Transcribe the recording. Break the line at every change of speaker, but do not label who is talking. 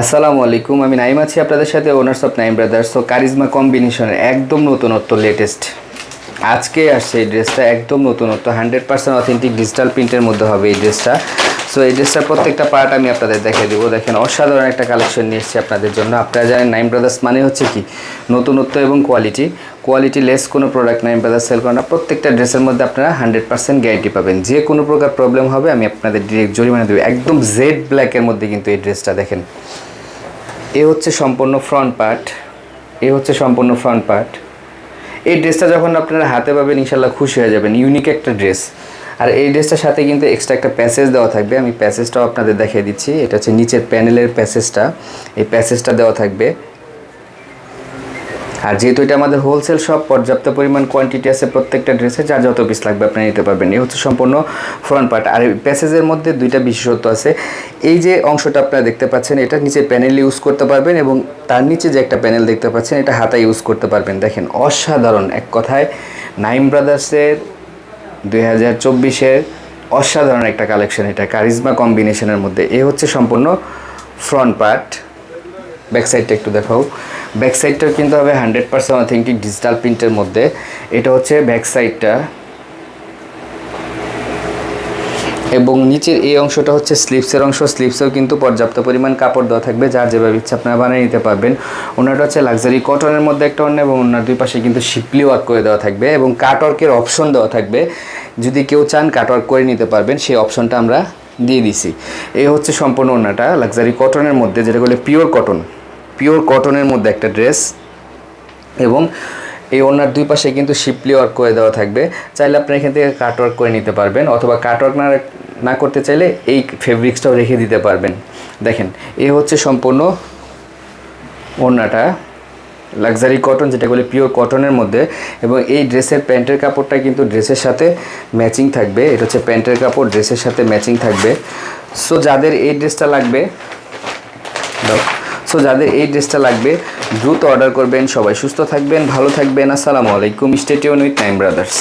আসসালামু আলাইকুম, আমি নাইম আছি আপনাদের সাথে ওনার্স অফ নাইম ব্রাদার্স তো কারিজমা কম্বিনেশনের একদম নতুনত্ব লেটেস্ট আজকে আসছে এই ড্রেসটা একদম নতুনত্ব হান্ড্রেড পার্সেন্ট অথেন্টিক ডিজিটাল প্রিন্টের মধ্যে হবে এই ড্রেসটা সো এই ড্রেসটার প্রত্যেকটা পার্ট আমি আপনাদের দেখে দেবো। দেখেন, অসাধারণ একটা কালেকশন নিয়ে এসেছি আপনাদের জন্য। আপনারা জানেন নাইম ব্রাদার্স মানে হচ্ছে কি? নতুনত্ব এবং কোয়ালিটি কোয়ালিটি লেস কোনো প্রোডাক্ট নাইম ব্রাদার্স সেল করে না। প্রত্যেকটা ড্রেসের মধ্যে আপনারা হান্ড্রেড পার্সেন্ট গ্যারেন্টি পাবেন। যে কোনো প্রকার প্রবলেম হবে, আমি আপনাদের ডিরেক্ট জরিমানা দেবো। একদম জেড ব্ল্যাকের মধ্যে কিন্তু এই ড্রেসটা দেখেন। এ হচ্ছে সম্পূর্ণ ফ্রন্ট পার্ট এ হচ্ছে সম্পূর্ণ ফ্রন্ট পার্ট এই ড্রেসটা যখন আপনারা হাতে পাবেন ইনশাল্লাহ খুশি হয়ে যাবেন। ইউনিক একটা ড্রেস আর এই ড্রেসটার সাথে কিন্তু এক্সট্রা একটা প্যাসেজ দেওয়া থাকবে। আমি প্যাসেজটাও আপনাদের দেখিয়ে দিচ্ছি। এটা হচ্ছে নিচের প্যানেলের প্যাসেজটা এই প্যাসেজটা দেওয়া থাকবে। আর যেহেতু এটা আমাদের হোলসেল শপ পর্যাপ্ত পরিমাণ কোয়ান্টিটি আছে প্রত্যেকটা ড্রেসে যার যত পিস লাগবে আপনি নিতে পারবেন। এই হচ্ছে সম্পূর্ণ ফ্রন্ট পার্ট আর প্যাসেজের মধ্যে দুইটা বিশেষত্ব আছে। এই যে অংশটা আপনারা দেখতে পাচ্ছেন, এটা নিচে প্যানেল ইউজ করতে পারবেন এবং তার নিচে যে একটা প্যানেল দেখতে পাচ্ছেন, এটা হাতা ইউজ করতে পারবেন। দেখেন, অসাধারণ। এক কথায় নাইম ব্রাদার্সের দুই হাজার চব্বিশের অসাধারণ একটা কালেকশন এটা কারিজমা কম্বিনেশনের মধ্যে। এ হচ্ছে সম্পূর্ণ ফ্রন্ট পার্ট ব্যাক সাইডটা একটু দেখাও। ব্যাক সাইডটাও কিন্তু হবে হান্ড্রেড পার্সেন্ট অথেন্টিক ডিজিটাল প্রিন্টের মধ্যে। এটা হচ্ছে ব্যাক সাইডটা এবং নিচের এই অংশটা হচ্ছে স্লিপসের অংশ। স্লিপসেও কিন্তু পর্যাপ্ত পরিমাণ কাপড় দেওয়া থাকবে, যার যেভাবে ইচ্ছা আপনারা বানিয়ে নিতে পারবেন। ওনাটা হচ্ছে লাক্সারি কটনের মধ্যে একটা অন্য এবং ওনার দুই পাশে কিন্তু শিপলি ওয়ার্ক করে দেওয়া থাকবে এবং কাটওয়ার্কের অপশন দেওয়া থাকবে। যদি কেউ চান কাটওয়ার্ক করে নিতে পারবেন, সেই অপশনটা আমরা দিয়ে দিছি। এই হচ্ছে সম্পূর্ণ ওনাটা লাক্সারি কটনের মধ্যে যেটা বলে পিওর কটন পিওর কটনের মধ্যে একটা ড্রেস এবং এই ওনার দুই পাশে কিন্তু শিপলি ওয়ার্ক করে দেওয়া থাকবে। চাইলে আপনি এখান থেকে কাট ওয়ার্ক করে নিতে পারবেন অথবা কাট ওয়ার্ক না না করতে চাইলে এই ফেব্রিক্সটাও রেখে দিতে পারবেন। দেখেন এই হচ্ছে সম্পূর্ণ ওড়নাটা লাক্সারি কটন যেটা বলে পিওর কটনের মধ্যে এবং এই ড্রেসের প্যান্টের কাপড়টা কিন্তু ড্রেসের সাথে ম্যাচিং থাকবে। এটা হচ্ছে প্যান্টের কাপড়, ড্রেসের সাথে ম্যাচিং থাকবে। সো যাদের এই ড্রেসটা লাগবে সো যাদের এই ড্রেসটা লাগবে, দ্রুত অর্ডার করবেন, সবাই সুস্থ থাকবেন, ভালো থাকবেন। আসসালামু আলাইকুম স্টেটিউন উইথ নাইম ব্রাদার্স